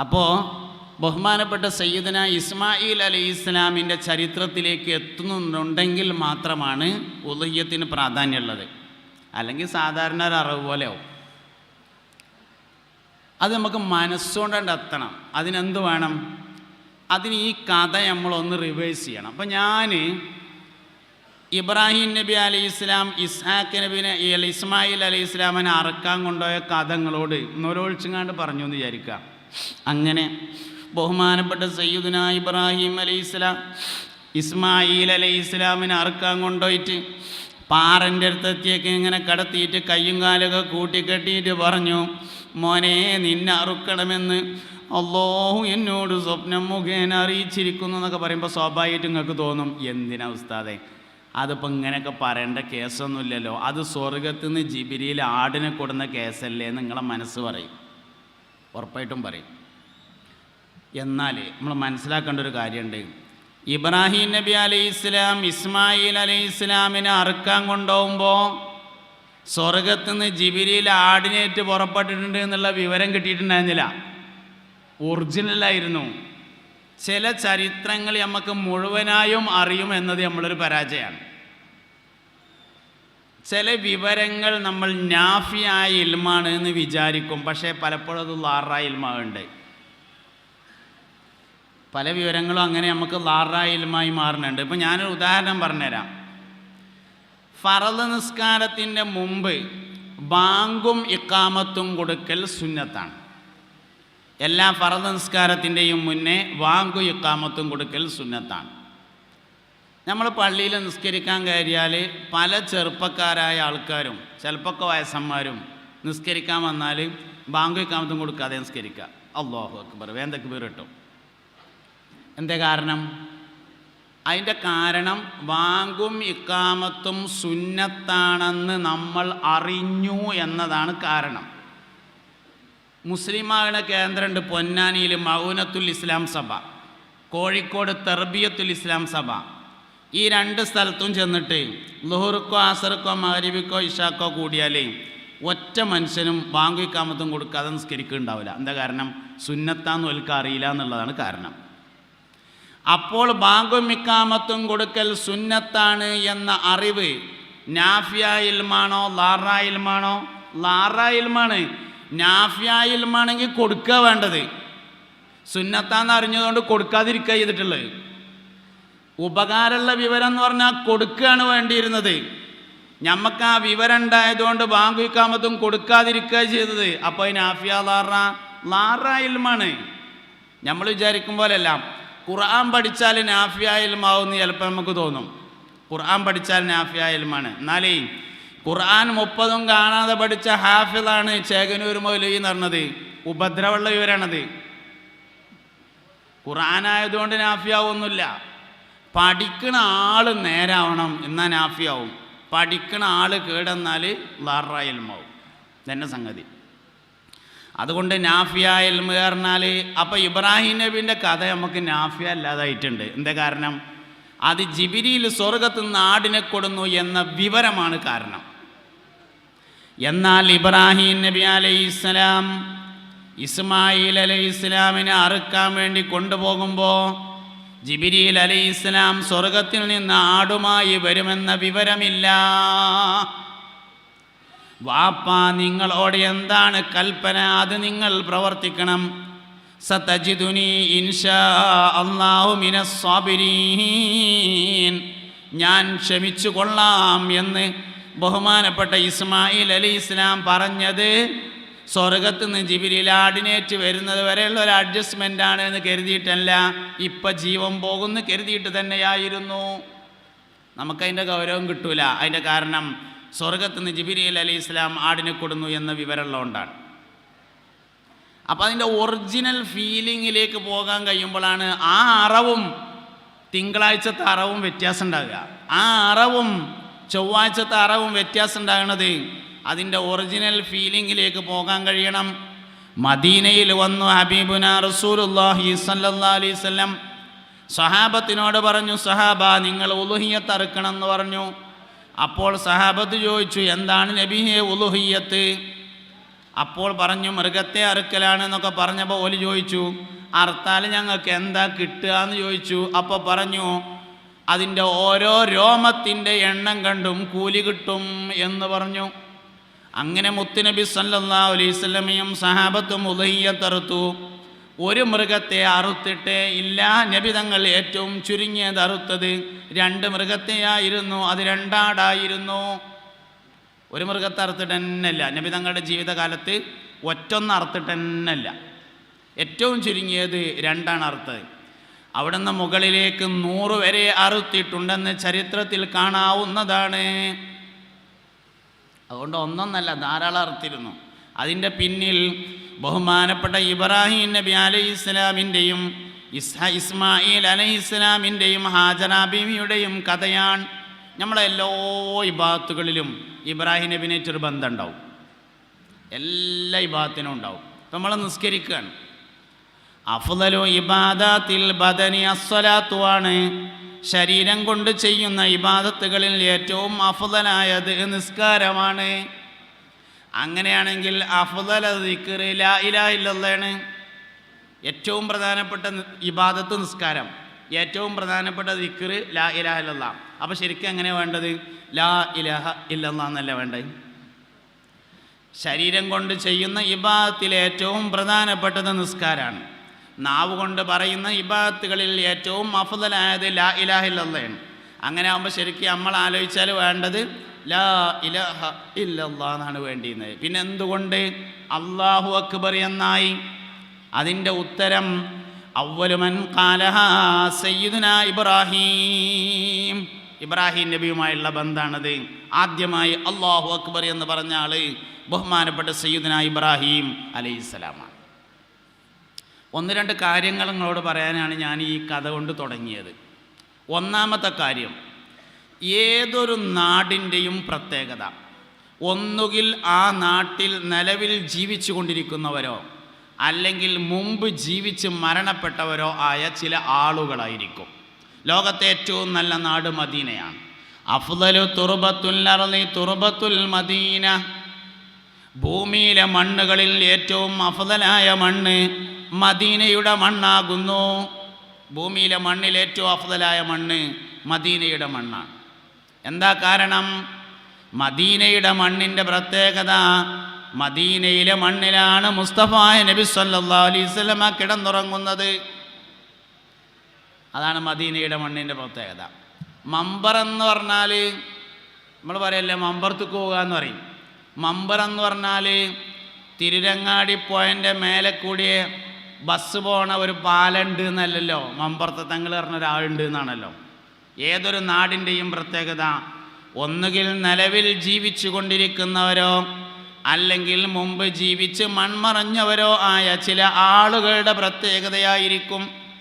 അപ്പോൾ ബഹുമാനപ്പെട്ട സയ്യിദന ഇസ്മായിൽ അലി ഇസ്ലാമിന്റെ ചരിത്രത്തിലേക്ക് എത്തുന്നുണ്ടെങ്കിൽ മാത്രമാണ് ഉദയ്യത്തിന് പ്രാധാന്യമുള്ളത്. അല്ലെങ്കിൽ സാധാരണ ഒരു അറിവ് പോലെ അത് നമുക്ക് മനസ്സുകൊണ്ടാണ്ട് എത്തണം. അതിനെന്ത് വേണം? അതിന് ഈ കഥ നമ്മളൊന്ന് റിവേഴ്സ് ചെയ്യണം. അപ്പം ഞാൻ ഇബ്രാഹിം നബി അലി ഇസ്ലാം ഇസ്ഹാഖ് നബിനെ ഇസ്മായിൽ അലി ഇസ്ലാമിനെ അറക്കാൻ കൊണ്ടുപോയ കഥങ്ങളോട് നൊരോളിച്ചുങ്ങാണ്ട് പറഞ്ഞു എന്ന് വിചാരിക്കാം അങ്ങനെ ബഹുമാനപ്പെട്ട സയ്യുദന ഇബ്രാഹിം അലൈഹി ഇസ്ലാം ഇസ്മായിൽ അലൈഹി ഇസ്ലാമിനെ അറുക്കാൻ കൊണ്ടുപോയിട്ട് പാറന്റെ അടുത്തെത്തിയൊക്കെ ഇങ്ങനെ കടത്തിയിട്ട് കയ്യും കാലൊക്കെ കൂട്ടിക്കെട്ടിയിട്ട് പറഞ്ഞു മോനെ നിന്നെ അറുക്കണമെന്ന് അള്ളാഹു എന്നോട് സ്വപ്നം മുഖേന അറിയിച്ചിരിക്കുന്നു എന്നൊക്കെ പറയുമ്പോൾ സ്വാഭാവികമായിട്ട് നിങ്ങൾക്ക് തോന്നും എന്തിനാ ഉസ്താദെ? അതിപ്പോൾ ഇങ്ങനെയൊക്കെ പറയേണ്ട കേസൊന്നുമില്ലല്ലോ. അത് സ്വർഗത്തിൽ നിന്ന് ജിബിരിയിൽ ആടിനെ കൊടുന്ന കേസല്ലേ നിങ്ങളെ മനസ്സ് പറയും. ഉറപ്പായിട്ടും പറയും. എന്നാൽ നമ്മൾ മനസ്സിലാക്കേണ്ട ഒരു കാര്യമുണ്ട് ഇബ്രാഹിം നബി അലൈഹി ഇസ്ലാം ഇസ്മായിൽ അലൈഹി ഇസ്ലാമിനെ അറുക്കാൻ കൊണ്ടുപോകുമ്പോൾ സ്വർഗത്തിൽ നിന്ന് ജിബിരിയിൽ ആടിനേറ്റ് പുറപ്പെട്ടിട്ടുണ്ട് എന്നുള്ള വിവരം കിട്ടിയിട്ടുണ്ടായിരുന്നില്ല. ഒറിജിനലായിരുന്നു. ചില ചരിത്രങ്ങൾ നമുക്ക് മുഴുവനായും അറിയും എന്നത് നമ്മളൊരു പരാജയമാണ്. ചില വിവരങ്ങൾ നമ്മൾ നാഫിയായ ഇൽമാണ് എന്ന് വിചാരിക്കും. പക്ഷേ പലപ്പോഴും അത് ലാറായ ഇൽമാവുണ്ട്. പല വിവരങ്ങളും അങ്ങനെ നമുക്ക് ലാറായ ഇൽമായി മാറുന്നുണ്ട്. ഇപ്പം ഞാനൊരു ഉദാഹരണം പറഞ്ഞുതരാം. ഫറദ് നിസ്കാരത്തിന്റെ മുമ്പ് ബാങ്കും ഇക്കാമത്തും കൊടുക്കൽ സുന്നത്താണ്. എല്ലാ ഫറദ് നിസ്കാരത്തിന്റെയും മുന്നേ വാങ്കു ഇക്കാമത്തും കൊടുക്കൽ സുന്നത്താണ്. നമ്മൾ പള്ളിയിൽ നിസ്കരിക്കാൻ കയറിയാൽ പല ചെറുപ്പക്കാരായ ആൾക്കാരും ചിലപ്പൊക്കെ വയസ്സന്മാരും നിസ്കരിക്കാൻ വന്നാൽ ബാങ്ക് ഇക്കാമത്തും കൊടുക്കാതെ നിസ്കരിക്കുക. അള്ളാഹു അക്ബർ. വേന്തൊക്കെ കിട്ടും. എന്തേ കാരണം? അതിന്റെ കാരണം വാങ്കും ഇക്കാമത്തും സുന്നത്താണെന്ന് നമ്മൾ അറിഞ്ഞു എന്നതാണ് കാരണം. മുസ്ലിമാകളുടെ കേന്ദ്രമുണ്ട് പൊന്നാനിയിൽ മൗനത്തുൽ ഇസ്ലാം സഭ കോഴിക്കോട് തെർബിയത്തുൽ ഇസ്ലാം സഭ. ഈ രണ്ട് സ്ഥലത്തും ചെന്നിട്ട് ലുഹുറുക്കോ ആസറുക്കോ മഹരിബിക്കോ ഇഷാക്കോ കൂടിയാലേ ഒറ്റ മനുഷ്യനും ബാങ്കു ഇക്കാമത്തും കൊടുക്കാതെ നിസ്കരിക്കുന്നുണ്ടാവില്ല. എന്താ കാരണം? സുന്നത്താന്ന് ഒൽക്ക അറിയില്ല എന്നുള്ളതാണ് കാരണം. അപ്പോൾ ബാങ്കുമിക്കാമത്തും കൊടുക്കൽ സുന്നത്താണ് എന്ന അറിവ് നാഫിയ ഇൽമാണോ ലാറ ഇൽമാണോ? ഇൽമാണ്. ഇൽമാണെങ്കിൽ കൊടുക്കുക വേണ്ടത്. സുന്നത്താന്ന് അറിഞ്ഞതുകൊണ്ട് കൊടുക്കാതിരിക്കുക ചെയ്തിട്ടുള്ളത്. ഉപകാരമുള്ള വിവരം എന്ന് പറഞ്ഞാൽ കൊടുക്കുകയാണ് വേണ്ടിയിരുന്നത്. ഞമ്മക്ക് ആ വിവരം ഉണ്ടായതുകൊണ്ട് ബാങ്ക് വിക്കാമത്തും കൊടുക്കാതിരിക്കുക ചെയ്തത്. അപ്പോൾ അതിന് ആഫിയ ലാറ ലാറ ഇൽമാണ്. നമ്മൾ വിചാരിക്കും പോലെയല്ല ഖുർആൻ പഠിച്ചാൽ നാഫിയ ഇൽമാവുമെന്ന് ചിലപ്പോൾ നമുക്ക് തോന്നും. ഖുർആൻ പഠിച്ചാൽ നാഫിയ ഇൽമാണ്. എന്നാലേ ഖുർആൻ മുപ്പതും കാണാതെ പഠിച്ച ഹാഫിളാണ് ചേകനൂർ മൗലവി എന്ന് പറഞ്ഞത്. ഉപദ്രവമുള്ള വിവരമാണത് ഖുർആനായതുകൊണ്ട് നാഫിയാവൊന്നുമില്ല. പഠിക്കണ ആൾ നേരാവണം എന്നാൽ നാഫിയാവും. പഠിക്കണ ആൾ കേടെന്നാൽ ലാറ ഇൽമാവും തന്നെ സംഗതി. അതുകൊണ്ട് നാഫിയ എൽമ പറഞ്ഞാൽ അപ്പോൾ ഇബ്രാഹിം നബീന്റെ കഥ നമുക്ക് നാഫിയ അല്ലാതായിട്ടുണ്ട്. എന്താ കാരണം? അത് ജിബിരിയിൽ സ്വർഗത്ത് നിന്ന് ആടിനെ കൊടുന്നു എന്ന വിവരമാണ് കാരണം. എന്നാൽ ഇബ്രാഹിം നബി അലൈഹി ഇസ്ലാം ഇസ്മായിൽ അലൈഹി ഇസ്ലാമിനെ അറുക്കാൻ വേണ്ടി കൊണ്ടുപോകുമ്പോൾ ജിബിരിയിൽ അലി ഇസ്ലാം സ്വർഗത്തിൽ നിന്ന് ആടുമായി വരുമെന്ന വിവരമില്ല. വാപ്പ നിങ്ങളോട് എന്താണ് കൽപ്പന? അത് നിങ്ങൾ പ്രവർത്തിക്കണം. സതജിദുനി ഇൻഷാ അള്ളാഹു മിനസ്വാബിരീൻ ഞാൻ ക്ഷമിച്ചു കൊള്ളാം എന്ന് ബഹുമാനപ്പെട്ട ഇസ്മായിൽ അലി ഇസ്ലാം പറഞ്ഞത് സ്വർഗത്ത് നിന്ന് ജിബിരിയിൽ ആടിനേറ്റ് വരുന്നത് വരെയുള്ള ഒരു അഡ്ജസ്റ്റ്മെന്റ് ആണ് എന്ന് കരുതിയിട്ടല്ല. ഇപ്പം ജീവൻ പോകുന്ന കരുതിയിട്ട് തന്നെയായിരുന്നു. നമുക്കതിന്റെ ഗൗരവം കിട്ടൂല. അതിന്റെ കാരണം സ്വർഗത്ത് നിന്ന് ജിബിരിയിൽ അലി ഇസ്ലാം ആടിനെ കൊടുന്നു എന്ന വിവരമുള്ളതുകൊണ്ടാണ്. അപ്പോൾ അതിന്റെ ഒറിജിനൽ ഫീലിങ്ങിലേക്ക് പോകാൻ കഴിയുമ്പോഴാണ് ആ അറവും തിങ്കളാഴ്ചത്തെ അറവും വ്യത്യാസം ഉണ്ടാകുക. ആ അറവും ചൊവ്വാഴ്ചത്തെ അറവും വ്യത്യാസം ഉണ്ടാകുന്നത് അതിന്റെ ഒറിജിനൽ ഫീലിംഗിലേക്ക് പോകാൻ കഴിയണം. മദീനയിൽ വന്നു ഹബീബുന റസൂലുല്ലാഹി വസല്ലം. സഹാബത്തിനോട് പറഞ്ഞു സഹാബ നിങ്ങൾ ഉലുഹിയത്ത് അറുക്കണം എന്ന് പറഞ്ഞു. അപ്പോൾ സഹാബത്ത് ചോദിച്ചു എന്താണ് നബിഹെ ഉലുഹിയത്ത് അപ്പോൾ പറഞ്ഞു മൃഗത്തെ അറുക്കലാണ് എന്നൊക്കെ പറഞ്ഞപ്പോൾ ഓൽ ചോദിച്ചു അറുത്താൽ ഞങ്ങൾക്ക് എന്താ കിട്ടുക? എന്ന് ചോദിച്ചു. അപ്പോൾ പറഞ്ഞു അതിന്റെ ഓരോ രോമത്തിന്റെ എണ്ണം കണ്ടും കൂലി കിട്ടും എന്ന് പറഞ്ഞു. അങ്ങനെ മുത്തുനബി സല്ലാ അലൈഹി സഹാബത്തും ഉദയ്യ തറുത്തു. ഒരു മൃഗത്തെ അറുത്തിട്ട് ഇല്ലാ നബിതങ്ങൾ ഏറ്റവും ചുരുങ്ങിയത് അറുത്തത് രണ്ട് മൃഗത്തെയായിരുന്നു അത് രണ്ടാടായിരുന്നു. ഒരു മൃഗത്തെ അറുത്തിട്ട് തന്നെയല്ല. നബിതങ്ങളുടെ ജീവിതകാലത്ത് ഒറ്റൊന്ന് അറുത്തിട്ട് തന്നെയല്ല. ഏറ്റവും ചുരുങ്ങിയത് രണ്ടാണ് അറുത്തത്. അവിടുന്ന് മുകളിലേക്ക് നൂറ് വരെ അറുത്തിട്ടുണ്ടെന്ന് ചരിത്രത്തിൽ കാണാവുന്നതാണ്. അതുകൊണ്ട് ഒന്നൊന്നല്ല ധാരാളം അർത്ഥിരുന്നു അതിന്റെ പിന്നിൽ ബഹുമാനപ്പെട്ട ഇബ്രാഹിം നബി അലൈഹി ഇസ്ലാമിന്റെയും ഇസ്ഹ ഇസ്മായിൽ അലൈഹി ഇസ്ലാമിന്റെയും ഹാജറ ബീവിയുടെയും കഥയാണ് നമ്മളെ എല്ലാ ഇബാത്തുകളിലും ഇബ്രാഹിം നബിനേറ്റൊരു ബന്ധം ഉണ്ടാവും. എല്ലാ ഇബാത്തിനും ഉണ്ടാവും. നമ്മളെ നിസ്കരിക്കുകയാണ്. അഫ്ദലു ഇബാദത്തിൽ ബദനി അസ്വലാത്തുവാണ് ശരീരം കൊണ്ട് ചെയ്യുന്ന ഇബാദത്തുകളിൽ ഏറ്റവും അഫ്ദലായത് നിസ്കാരമാണ്. അങ്ങനെയാണെങ്കിൽ അഫ്ദല ദിക്ർ ലാ ഇല്ലല്ലാഹ് ഏറ്റവും പ്രധാനപ്പെട്ട ഇബാദത്ത് നിസ്കാരം. ഏറ്റവും പ്രധാനപ്പെട്ട ദിക്ർ ലാ ഇലാഹ ഇല്ലല്ലാഹ്. അപ്പോൾ ശരിക്കും എങ്ങനെ വേണ്ടത്? ലാ ഇലാഹ ഇല്ലല്ലാഹ് എന്നല്ല വേണ്ടത്? ശരീരം കൊണ്ട് ചെയ്യുന്ന ഇബാദത്തിൽ ഏറ്റവും പ്രധാനപ്പെട്ടത് നിസ്കാരമാണ് നാവ് കൊണ്ട് പറയുന്ന ഇബാദത്തുകളിൽ ഏറ്റവും അഫുതലായത് ലാ ഇലാഹില്ലയാണ് അങ്ങനെ ആകുമ്പോൾ ശരിക്കും നമ്മൾ ആലോചിച്ചാൽ വേണ്ടത് ലാ ഇലഹ ഇല്ലല്ലാ വേണ്ടിയിരുന്നത്. പിന്നെ എന്തുകൊണ്ട് അള്ളാഹു അക്ബർ എന്നായി? അതിന്റെ ഉത്തരം അവലുമൻ കാലഹ സയ്യിദുന ഇബ്രാഹീം. ഇബ്രാഹിം നബിയുമായുള്ള ബന്ധാണത്. ആദ്യമായി അള്ളാഹു അക്ബർ എന്ന് പറഞ്ഞ ആൾ ബഹുമാനപ്പെട്ട സയ്യിദുന ഇബ്രാഹിം അലൈഹിസ്സലാമാണ്. ഒന്ന് രണ്ട് കാര്യങ്ങൾ നിങ്ങളോട് പറയാനാണ് ഞാൻ ഈ കഥ കൊണ്ട് തുടങ്ങിയത്. ഒന്നാമത്തെ കാര്യം ഏതൊരു നാടിന്റെയും പ്രത്യേകത. ഒന്നുകിൽ ആ നാട്ടിൽ നിലവിൽ ജീവിച്ചു കൊണ്ടിരിക്കുന്നവരോ അല്ലെങ്കിൽ മുമ്പ് ജീവിച്ച് മരണപ്പെട്ടവരോ ആയ ചില ആളുകളായിരിക്കും. ലോകത്തെ ഏറ്റവും നല്ല നാട് മദീനയാണ്. അഫ്ദലു തുർബത്തുൽ അർളി തുർബത്തുൽ മദീന. ഭൂമിയിലെ മണ്ണുകളിൽ ഏറ്റവും അഫ്ദലായ മണ്ണ് മദീനയുടെ മണ്ണാകുന്നു. ഭൂമിയിലെ മണ്ണിൽ ഏറ്റവും അഫ്ദലായ മണ്ണ് മദീനയുടെ മണ്ണാണ്. എന്താ കാരണം? മദീനയുടെ മണ്ണിന്റെ പ്രത്യേകത മദീനയിലെ മണ്ണിലാണ് മുസ്തഫായ നബി സല്ലാ അലൈഹി വസല്ലമ കിടന്നുറങ്ങുന്നത്. അതാണ് മദീനയുടെ മണ്ണിന്റെ പ്രത്യേകത. മമ്പർ എന്ന് പറഞ്ഞാൽ നമ്മൾ പറയല്ലേ മമ്പർത്തുക്ക് പോകുക എന്ന് പറയും. മമ്പർ എന്ന് പറഞ്ഞാൽ തിരുരങ്ങാടി പോയന്റെ മേലെ കൂടിയ ബസ് പോണ ഒരു പാലുണ്ട് എന്നല്ലല്ലോ. മമ്പർത്ത് തങ്ങൾ പറഞ്ഞ ഒരാളുണ്ട് എന്നാണല്ലോ. ഏതൊരു നാടിന്റെയും പ്രത്യേകത ഒന്നുകിൽ നിലവിൽ ജീവിച്ചു കൊണ്ടിരിക്കുന്നവരോ അല്ലെങ്കിൽ മുമ്പ് ജീവിച്ച് മൺമറഞ്ഞവരോ ആയ ചില ആളുകളുടെ പ്രത്യേകതയായിരിക്കും